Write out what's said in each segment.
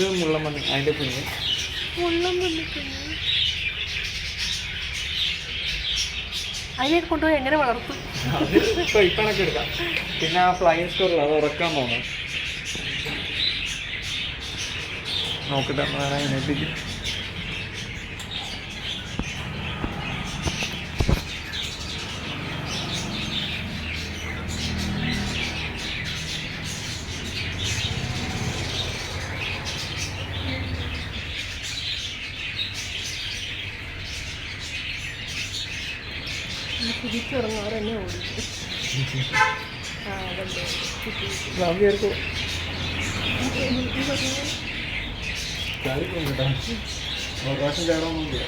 ഇത് മുള്ളമ്പന്നി അതിന്റെ കുഞ്ഞ് അതിനെ കൊണ്ടുപോയി എങ്ങനെ വളർത്തും? ഇപ്പൊ എടുക്കാം. പിന്നെ ആ ഫ്ലൈങ് സ്റ്റോറിൽ അത് ഉറക്കാൻ പോകുന്നത് നോക്കിട്ട് നമ്മളാണ് എന്നാണ് ഓടി. ആ അതല്ലേ ചാടാനൊന്നുമില്ല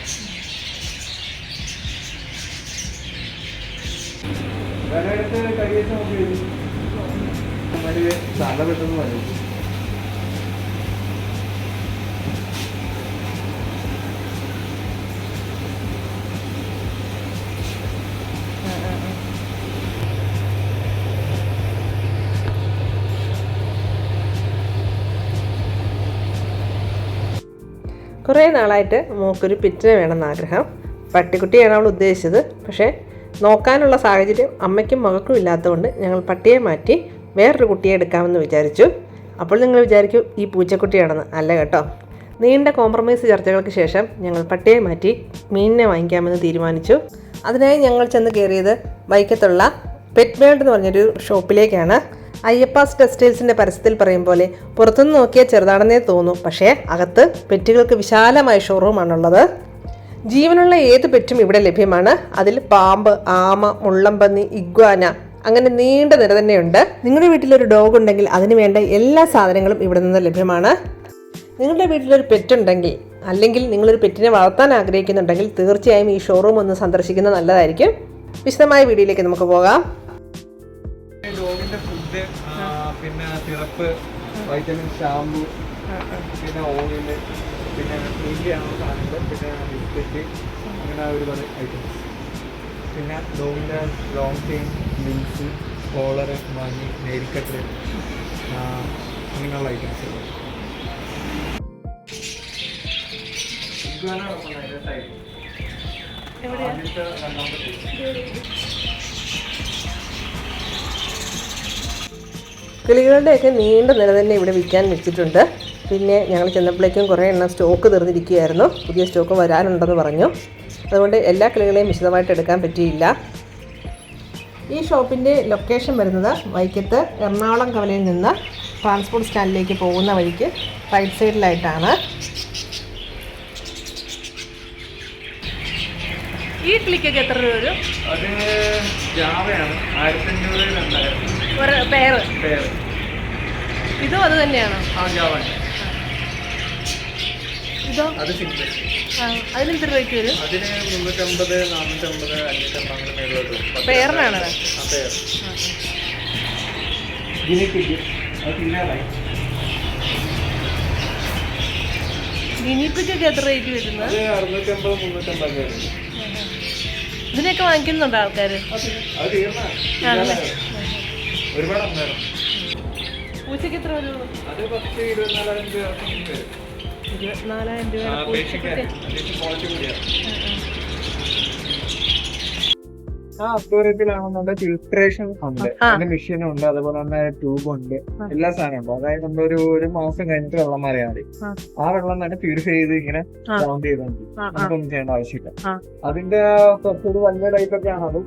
കുറേ നാളായിട്ട് മോക്കൊരു പിറ്റിനെ വേണമെന്ന് ആഗ്രഹം പട്ടിക്കുട്ടിയാണ് അവൾ ഉദ്ദേശിച്ചത്. പക്ഷേ നോക്കാനുള്ള സാഹചര്യം അമ്മയ്ക്കും മകൾക്കും ഇല്ലാത്തതുകൊണ്ട് ഞങ്ങൾ പട്ടിയെ മാറ്റി വേറൊരു കുട്ടിയെ എടുക്കാമെന്ന് വിചാരിച്ചു. അപ്പോൾ നിങ്ങൾ വിചാരിക്കും ഈ പൂച്ചക്കുട്ടിയാണെന്ന്. അല്ല കേട്ടോ. നീണ്ട കോംപ്രമൈസ് ചർച്ചകൾക്ക് ശേഷം ഞങ്ങൾ പട്ടിയെ മാറ്റി മീനിനെ വാങ്ങിക്കാമെന്ന് തീരുമാനിച്ചു. അതിനായി ഞങ്ങൾ ചെന്ന് കയറിയത് വൈക്കത്തുള്ള പെറ്റ് വേൾഡ് എന്ന് പറഞ്ഞൊരു ഷോപ്പിലേക്കാണ്. അയ്യപ്പാസ് ടെക്സ്റ്റൈൽസിന്റെ പരസ്യത്തിൽ പറയും പോലെ പുറത്തുനിന്ന് നോക്കിയാൽ ചെറുതാണെന്നേ തോന്നും. പക്ഷേ അകത്ത് പെറ്റുകൾക്ക് വിശാലമായ ഷോറൂമാണുള്ളത് ജീവനുള്ള ഏത് പെറ്റും ഇവിടെ ലഭ്യമാണ്. അതിൽ പാമ്പ് ആമ മുള്ളമ്പന്നി ഇഗ്വാന അങ്ങനെ നീണ്ട നിര തന്നെയുണ്ട്. നിങ്ങളുടെ വീട്ടിലൊരു ഡോഗ് ഉണ്ടെങ്കിൽ അതിന് വേണ്ട എല്ലാ സാധനങ്ങളും ഇവിടെ നിന്ന് ലഭ്യമാണ്. നിങ്ങളുടെ വീട്ടിലൊരു പെറ്റ് ഉണ്ടെങ്കിൽ അല്ലെങ്കിൽ നിങ്ങളൊരു പെറ്റിനെ വളർത്താൻ ആഗ്രഹിക്കുന്നുണ്ടെങ്കിൽ തീർച്ചയായും ഈ ഷോറൂം ഒന്ന് സന്ദർശിക്കുന്നത് നല്ലതായിരിക്കും. വിശദമായ വീഡിയോയിലേക്ക് നമുക്ക് പോകാം. ഫുഡ് പിന്നെ സിറപ്പ് വൈറ്റമിൻ ഷാമ്പു പിന്നെ ഓയിൽ പിന്നെ മീൻഡിയാണ് സാധനങ്ങൾ പിന്നെ ബിസ്ക്കറ്റ് അങ്ങനെ ഒരുപാട് ഐറ്റംസ് പിന്നെ ഡോമിന്റെ ലോങ് ചെയിൻ ലിങ്ക്സ് കോളർ വാങ്ങി നെയിൽ കട്ടർ അങ്ങനെയുള്ള ഐറ്റംസ് ആദ്യത്തെ രണ്ടാമത്തെ കിളികളുടെയൊക്കെ നീണ്ട നില തന്നെ ഇവിടെ വിൽക്കാൻ വെച്ചിട്ടുണ്ട്. പിന്നെ ഞങ്ങൾ ചെന്നപ്പോഴേക്കും കുറേ എണ്ണം സ്റ്റോക്ക് തീർന്നിരിക്കുകയായിരുന്നു. പുതിയ സ്റ്റോക്ക് വരാനുണ്ടെന്ന് പറഞ്ഞു. അതുകൊണ്ട് എല്ലാ കിളികളെയും വിശദമായിട്ട് എടുക്കാൻ പറ്റിയില്ല. ഈ ഷോപ്പിന്റെ ലൊക്കേഷൻ വരുന്നത് വൈക്കത്ത് എറണാകുളം കവലയിൽ നിന്ന് ട്രാൻസ്പോർട്ട് സ്റ്റാൻഡിലേക്ക് പോകുന്ന വഴിക്ക് റൈറ്റ് സൈഡിലായിട്ടാണ്. ഈ ക്ലിക്കൊക്കെ എത്ര രൂപ വരും? അത് ജാവയാണ് ആയിരത്തി അഞ്ഞൂറ് രണ്ടായിരം പേര്. പേര്. ഇതും അത് തന്നെയാണോ? ആ ജാവ ഇതോ? അത് സിംഗിൾ. ആ അതിന് എത്ര രൂപയ്ക്ക് വരും? അതിന് മുന്നൂറ്റമ്പത് നാനൂറ്റമ്പത് അഞ്ഞൂറ്റമ്പത് അങ്ങനെ മേളിലോട്ട് വരും. പത്ത് പേരിനാണ് ആ പേര്. ഗിനിപ്പിക്ക് അത് തിന്നാറായി ഗിനിപ്പിക്കൊക്കെ എത്ര റേറ്റ് വരുന്നത്? അത് അറുന്നൂറ്റമ്പത് മുന്നൂറ്റമ്പത് വരും. ഇതിനൊക്കെ വാങ്ങിക്കുന്നുണ്ടോ ആൾക്കാർ തീർന്ന. ഒരുപാട് ഉണ്ടായിരുന്നു പൂച്ചയ്ക്ക് എത്ര വരുള്ളൂ അത് പത്ത് ഇരുപത്തിനാലായിരം രൂപ ഇരുപത്തിനാലായിരം രൂപ ആ അക്വേറിയത്തിലാണെന്നുണ്ട് ഫിൽട്രേഷൻ ഉണ്ട്. അതിന്റെ മെഷീനും ഉണ്ട് അതുപോലെ തന്നെ ട്യൂബ് ഉണ്ട്. എല്ലാ സാധനവും ഉണ്ട്. അതായത് നമ്മൾ ഒരു ഒരു മാസം കഴിഞ്ഞിട്ട് വെള്ളം മാറിയാൽ മതി. ആ. വെള്ളം തന്നെ പ്യൂരിഫൈ ചെയ്ത് ഇങ്ങനെ സൗണ്ട് ചെയ്തോണ്ട്. നമുക്കൊന്നും ചെയ്യേണ്ട ആവശ്യമില്ല. അതിന്റെ അതിന്റെ ഒരു വലിയ ടൈപ്പ് ഒക്കെ ആണത്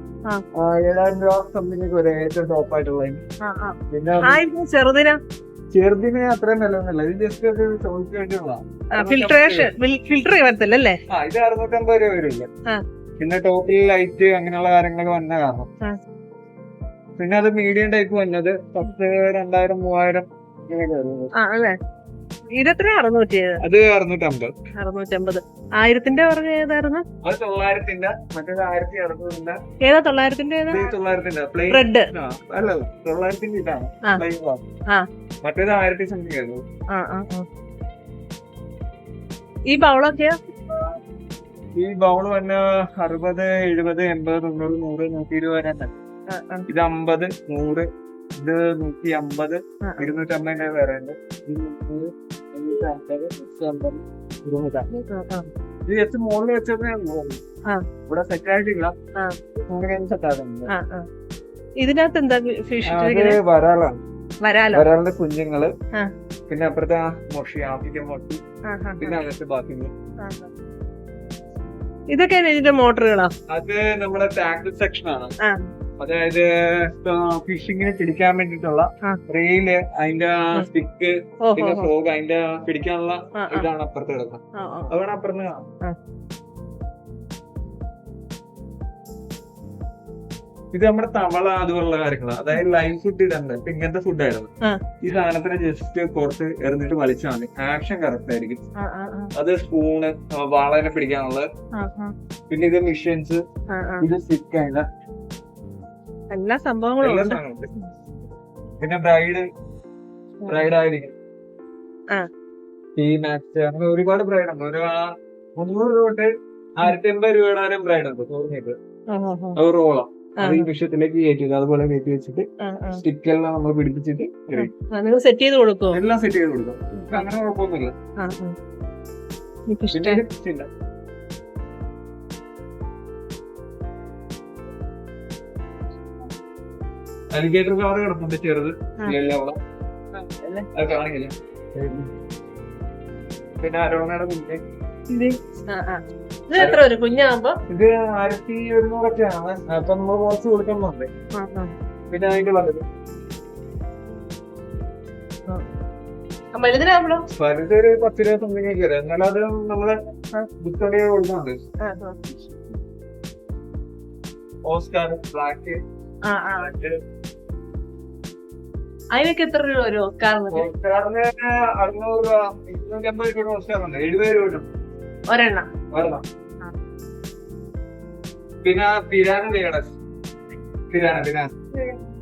ഏഴായിരം രൂപ സംതിങ് ഒരു ഏറ്റവും ടോപ്പ് ആയിട്ടുള്ള. പിന്നെ ചെറുതിനെ? ചെറുതിനാ അത്രയും വിലയൊന്നുമില്ല ഇത് ജസ്റ്റ് ഒരു ചോദിച്ചു വേണ്ടിയുള്ള ഫിൽട്രേഷൻ ഫിൽട്ടർ ചെയ്യത്തില്ല അല്ലേ ആ ഇത് അറുന്നൂറ്റമ്പത് രൂപ വരില്ല. പിന്നെ ടോപ്പിൽ ലൈറ്റ് അങ്ങനെയുള്ള കാര്യങ്ങളൊക്കെ വന്ന കാരണം. പിന്നെ അത് മീഡിയം ടൈപ്പ് വന്നത് പത്ത് രണ്ടായിരം മൂവായിരം ഇതെത്ര അറുന്നൂറ്റി അത് അറുന്നൂറ്റമ്പത്. അറുന്നൂറ്റമ്പത്. ആയിരത്തിന്റെ പറഞ്ഞ ഏതായിരുന്നു? അത് തൊള്ളായിരത്തിന്റെ മറ്റേത് ആയിരത്തി അറുന്നൂറിന്റെ. ഏതാ തൊള്ളായിരത്തിന്റെ റെഡ് അല്ല ഇതാണ്. മറ്റേത് ആയിരത്തി സംതിങ് ആയിരുന്നു. ഈ ബൗളൊക്കെയോ? ഈ ബൗൾ വന്ന അറുപത് എഴുപത് എൺപത് തൊണ്ണൂറ് നൂറ് നൂറ്റി ഇരുപത് വരെ ആ. ഇത് അമ്പത് നൂറ് ഇത് നൂറ്റി അമ്പത്. ഇരുന്നൂറ്റമ്പതിന്റെ വേറെ ഉണ്ട് ഇത് മുന്നൂറ് ഇത് ജസ്റ്റ് മുകളിൽ വെച്ചത്. ഇവിടെ സെറ്റ് ആയിട്ടില്ല. സെറ്റ് ആകുന്നുണ്ട്. ഇതിനകത്ത് എന്താ ഫിഷ് വരാളിന്റെ കുഞ്ഞുങ്ങൾ. പിന്നെ അപ്പുറത്തെ മൊഷി ആഫ്രിക്കൻ മൊഷി പിന്നെ അങ്ങനത്തെ ബാക്കി. ഇതൊക്കെ ഇതിന്റെ മോട്ടറുകളാ? അത് നമ്മുടെ ടാങ്കിൾ സെക്ഷൻ ആണ്. അതായത് ഫിഷിങ്ങിന് പിടിക്കാൻ വേണ്ടിട്ടുള്ള. റെയിൽ അതിന്റെ സ്റ്റിക്ക് പിന്നെ ഫ്രോഗ് അതിന്റെ പിടിക്കാനുള്ള ഇതാണ് അപ്പുറത്ത് കിടക്കുന്നത്. അതാണ് അപ്പുറത്ത് ഇത് നമ്മുടെ തവള അതുപോലുള്ള കാര്യങ്ങൾ അതായത് ലൈവ് ഫുഡ് ഇടണ്ട. ഇപ്പൊ ഇങ്ങനത്തെ ഫുഡ് ആയിരുന്നു. ഈ സാധനത്തിന് ജസ്റ്റ് കുറച്ച് എറിഞ്ഞിട്ട് വലിച്ചാൽ മതി. ആക്ഷൻ കറക്റ്റ് ആയിരിക്കും. അത് സ്പൂണ് വാളനെ പിടിക്കാനുള്ളത്. ആ, പിന്നെ ഇത് മിഷൻസ്. ഇത് സ്റ്റിക്ക് അതിന്റെ എല്ലാ സംഭവങ്ങളും പിന്നെ ബ്രൈഡ് ബ്രൈഡ് ആയിരിക്കും. ഈ മാക്സ് അങ്ങനെ ഒരുപാട് ബ്രൈഡ് ഉണ്ട്. ഒരു മുന്നൂറ് രൂപ തൊട്ട് ആയിരത്തി എൺപത് രൂപയുടെ ബ്രൈഡ് ഉണ്ട്. തോന്നിയത്. അത് അത് ഈ വിഷയത്തിലേക്ക് കയറ്റി അതുപോലെ കയറ്റി വെച്ചിട്ട്. സ്റ്റിക്കെല്ലാം നമ്മൾ പിടിപ്പിച്ചിട്ട് സെറ്റ് ചെയ്ത് കൊടുക്കുമോ എല്ലാം സെറ്റ് ചെയ്ത് കൊടുക്കും. അങ്ങനെ കുഴപ്പമൊന്നുമില്ല. അലിഗേറ്റർ കാറ് കിടപ്പുണ്ട് ചെറുത്. അത് കാണില്ല. പിന്നെ അരോണയുടെ ആ. ഇത് എത്ര വരും? കുഞ്ഞാകുമ്പോ ഇത് ആയിരത്തി ഒരുന്നൂറൊക്കെയാണ്. അപ്പൊ നമ്മൾ കുറച്ച് കൊടുക്കുന്നുണ്ട്. പിന്നെ അതിന്റെ വലുത് വലുത് ഒരു പത്ത് രൂപ സംതിങ് ഒക്കെ വരും. എന്നാലും അത് നമ്മൾ ചെയ്ത് കൊടുക്കുന്നുണ്ട്. Oscar black. അതിനൊക്കെ എത്ര രൂപ വരും ഓസ്കാറിന് ഓസ്കാറിന് അറുന്നൂറ് രൂപ ഇരുന്നൂറ്റി അമ്പത് രൂപ ഓസ്കാറുണ്ട് എഴുപത് രൂപ ഒരെണ്ണം. ആ. പിന്നെ പിരാന ചെയ്യണം. Piranha piranha.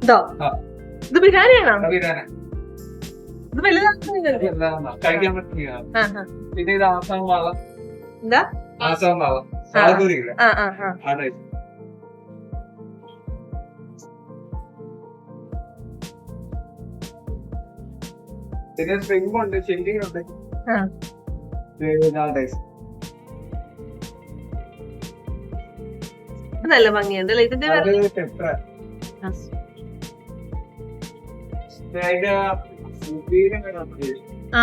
ഇതോ. ഇത് ബിരിയാണിയാണോ പിരാന ഇത് എന്താ കഴിക്കാൻ പറ്റില്ല. പിന്നെ ഇത് ആസാം വാളം. എന്താ? ആസാം വാളം. സാധൂരി അതെ. പിന്നെ സ്പ്രിംഗ് ഉണ്ട് ചെല്ലിങ് ഉണ്ട് നല്ല ഭംഗിയുണ്ട് അല്ലേ ഇതിന്റെ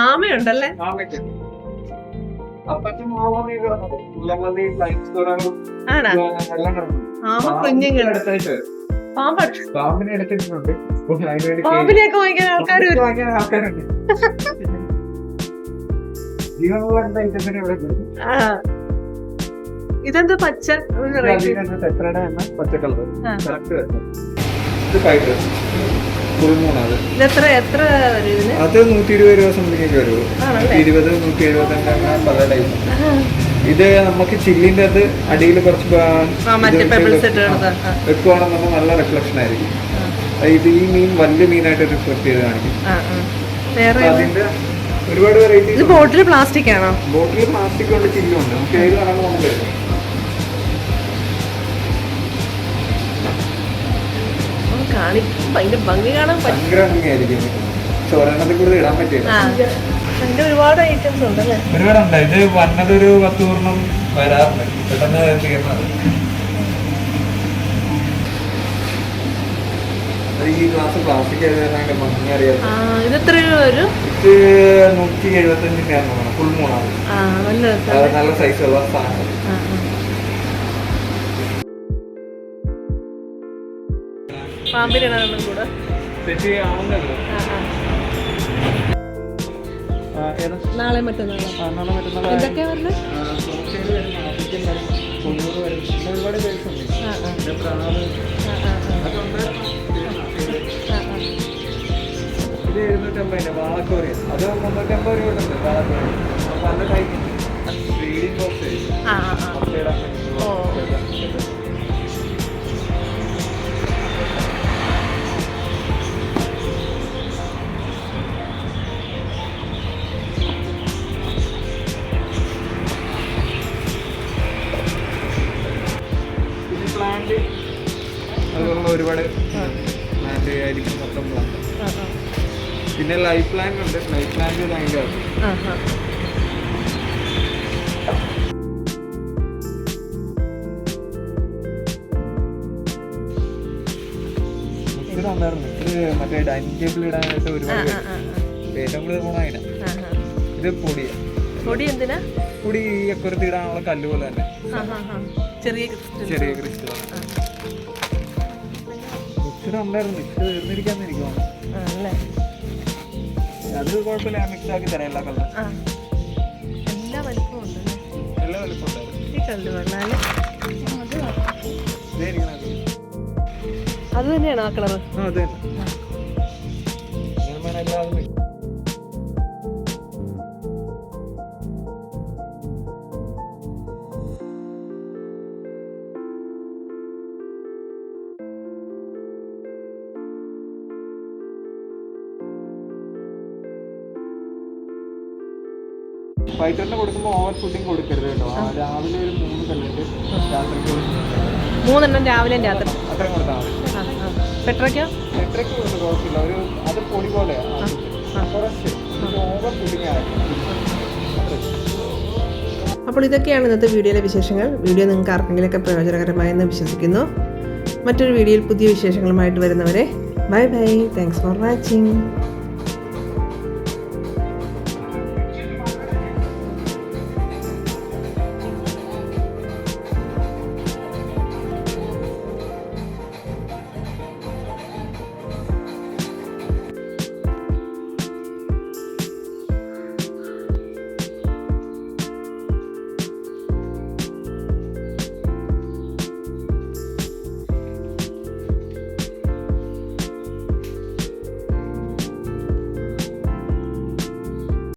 ആമയുണ്ടല്ലേ? ആമ കുഞ്ഞുങ്ങൾ. പാമ്പിനെ എടുത്തിട്ടുണ്ട് അപ്പോൾ അതിന് വേണ്ടി പാമ്പിനെയൊക്കെ വാങ്ങിക്കാൻ ആൾക്കാർ ആൾക്കാരുണ്ട്. ജീവനുള്ള ഇവിടെ ഇതെന്താ പച്ച എത്ര എത്ര അത് നൂറ്റി ഇരുപത് രൂപ സംതിങ് ഒക്കെ വരുള്ളൂ ഇരുപത് നൂറ്റി എഴുപത്തി പല ടൈപ്പ് ഇത് നമുക്ക് ചില്ലിന്റെ അത് അടിയിൽ കുറച്ച് വെക്കുവാണെന്നുണ്ടെങ്കിൽ നല്ല റിഫ്ലക്ഷൻ ആയിരിക്കും. ഇത് ഈ മീൻ വലിയ മീനായിട്ട് റിഫ്ലക്ട് ചെയ്ത് കാണിക്കും. അതിന്റെ ഒരുപാട് വെറൈറ്റി ബോട്ടിൽ പ്ലാസ്റ്റിക് ആണോ? ബോട്ടിൽ പ്ലാസ്റ്റിക് ഉണ്ട് ചില്ലുണ്ട്. നമുക്ക് അതിൽ നമുക്ക് എടുക്കാം ഭയങ്കര ഭംഗി കാണാൻ പറ്റും. ഒരെണ്ണത്തിൽ കൂടുതൽ ഇടാൻ പറ്റില്ല. ആ ഒരുപാട് ഐറ്റംസ് ഉണ്ടല്ലേ? ഒരുപാടുണ്ട്. ഇത് വന്നത് ഒരു പത്ത് പൂർണം വരാറുണ്ട്. പെട്ടെന്ന് തീർന്നത് ഈ ക്ലാസ് ആ ഇത് എത്ര രൂപ വരും? ഇത് നൂറ്റി എഴുപത്തഞ്ചിന്റെ ഫുൾ മൂണാണ് നല്ല സൈസുള്ള സാധനം. പാമ്പിനാണ് ഒന്നും കൂടെ. നാളെ മറ്റന്നാളെ? എന്തൊക്കെയാ പറഞ്ഞത്. ഇത് എഴുന്നൂറ്റമ്പതിന്റെ വാളക്കോറി അത് മുന്നൂറ്റമ്പത് രൂപ ഉണ്ട് വാളക്കോറി പല ടൈപ്പ് ബ്രീഡിംഗ് ബോക്സ് ഓ. ഒരുപാട് ആയിരിക്കും മൊത്തം പ്ലാൻ. പിന്നെ ലൈഫ് പ്ലാൻ ഉണ്ട്. ലൈഫ് പ്ലാൻ ഭയങ്കര മറ്റേ ഡൈനിങ് ടേബിൾ ഇടാനായിട്ട് ഒരുപാട്. ഏറ്റവും കൂടുതൽ ഗുണം അതിനാ ഇത് പൊടിയാ പൊടി. എന്തിനാ? പൊടി ഈ അക്കുറത്ത് ഇടാനുള്ള കല്ല് പോലെ തന്നെ. ചെറിയ ചെറിയ ക്രിസ്റ്റൽ മിക്സർ ഉണ്ടായിരുന്നു മിക്സ് തീർന്നിരിക്കാന്ന് എനിക്ക് തോന്നുന്നു. അത് കുഴപ്പമില്ല. ഞാൻ മിക്സ് ആക്കി തരാം എല്ലാ കളറും എല്ലാ വലിപ്പവും എല്ലാ ഉണ്ടായിരുന്നു. ഈ കല്ല് പറഞ്ഞാൽ അത്. തന്നെയാണ് തന്നെയാണോ ആ കളറ് ആ. അത് പൈത്തറിന് കൊടുക്കുമ്പോൾ ഓവർ ഫുഡിങ് കൊടുക്കരുത് കേട്ടോ. രാവിലെ ഒരു മൂന്ന് കല്ലിട്ട് രാത്രിക്ക്. മൂന്നെണ്ണം രാവിലെ രാത്രി അത്രയും കൊടുത്താൽ മതി. പെട്രയ്ക്കോ? പെട്രയ്ക്ക് കൊണ്ട് കുഴപ്പമില്ല. ഒരു അത് പൊടി പോലെ കുറച്ച്. ഓവർ ഫുഡിങ് അപ്പോൾ ഇതൊക്കെയാണ് ഇന്നത്തെ വീഡിയോയിലെ വിശേഷങ്ങൾ. വീഡിയോ നിങ്ങൾക്ക് ആർക്കെങ്കിലുമൊക്കെ പ്രയോജനകരമായെന്ന് വിശ്വസിക്കുന്നു. മറ്റൊരു വീഡിയോയിൽ പുതിയ വിശേഷങ്ങളുമായിട്ട് വരുന്നവരെ bye bye. Thanks for watching